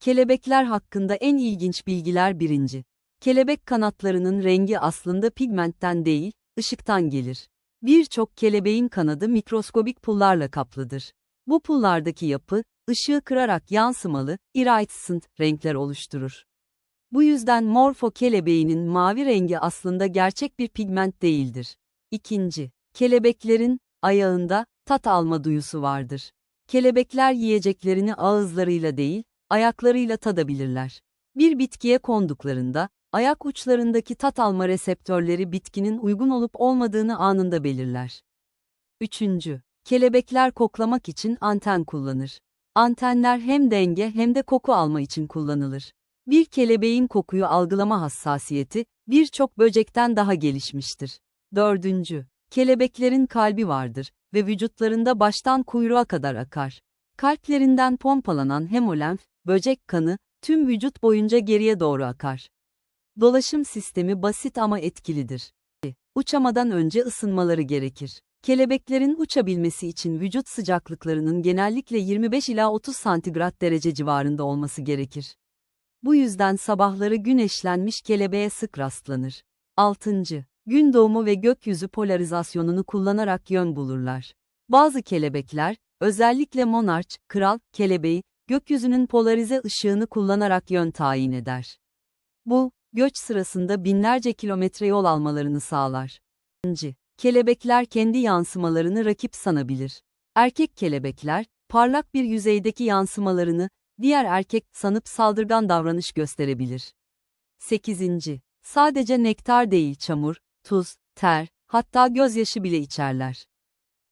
Kelebekler hakkında en ilginç bilgiler birinci. Kelebek kanatlarının rengi aslında pigmentten değil, ışıktan gelir. Birçok kelebeğin kanadı mikroskobik pullarla kaplıdır. Bu pullardaki yapı, ışığı kırarak yansımalı, iridescent renkler oluşturur. Bu yüzden morfo kelebeğinin mavi rengi aslında gerçek bir pigment değildir. İkinci, kelebeklerin ayağında tat alma duyusu vardır. Kelebekler yiyeceklerini ağızlarıyla değil, ayaklarıyla tadabilirler. Bir bitkiye konduklarında, ayak uçlarındaki tat alma reseptörleri bitkinin uygun olup olmadığını anında belirler. Üçüncü, kelebekler koklamak için anten kullanır. Antenler hem denge hem de koku alma için kullanılır. Bir kelebeğin kokuyu algılama hassasiyeti, birçok böcekten daha gelişmiştir. Dördüncü, kelebeklerin kalbi vardır ve vücutlarında baştan kuyruğa kadar akar. Kalplerinden pompalanan hemolenf, böcek kanı, tüm vücut boyunca geriye doğru akar. Dolaşım sistemi basit ama etkilidir. Uçamadan önce ısınmaları gerekir. Kelebeklerin uçabilmesi için vücut sıcaklıklarının genellikle 25 ila 30 santigrat derece civarında olması gerekir. Bu yüzden sabahları güneşlenmiş kelebeğe sık rastlanır. 6. Gün doğumu ve gökyüzü polarizasyonunu kullanarak yön bulurlar. Bazı kelebekler, özellikle monarç, kral, kelebeği, gökyüzünün polarize ışığını kullanarak yön tayin eder. Bu, göç sırasında binlerce kilometre yol almalarını sağlar. 2. Kelebekler kendi yansımalarını rakip sanabilir. Erkek kelebekler, parlak bir yüzeydeki yansımalarını, diğer erkek sanıp saldırgan davranış gösterebilir. 8. Sadece nektar değil çamur, tuz, ter, hatta gözyaşı bile içerler.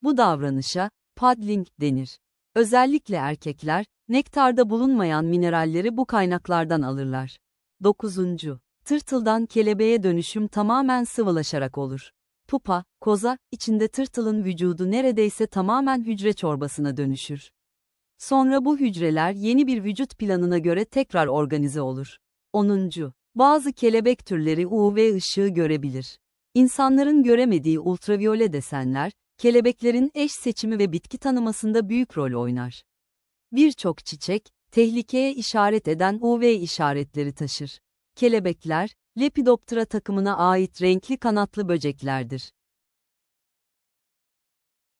Bu davranışa, paddling denir. Özellikle erkekler, nektarda bulunmayan mineralleri bu kaynaklardan alırlar. 9. Tırtıldan kelebeğe dönüşüm tamamen sıvılaşarak olur. Pupa, koza, içinde tırtılın vücudu neredeyse tamamen hücre çorbasına dönüşür. Sonra bu hücreler yeni bir vücut planına göre tekrar organize olur. 10. Bazı kelebek türleri UV ışığı görebilir. İnsanların göremediği ultraviyole desenler, kelebeklerin eş seçimi ve bitki tanımasında büyük rol oynar. Birçok çiçek, tehlikeye işaret eden UV işaretleri taşır. Kelebekler, Lepidoptera takımına ait renkli kanatlı böceklerdir.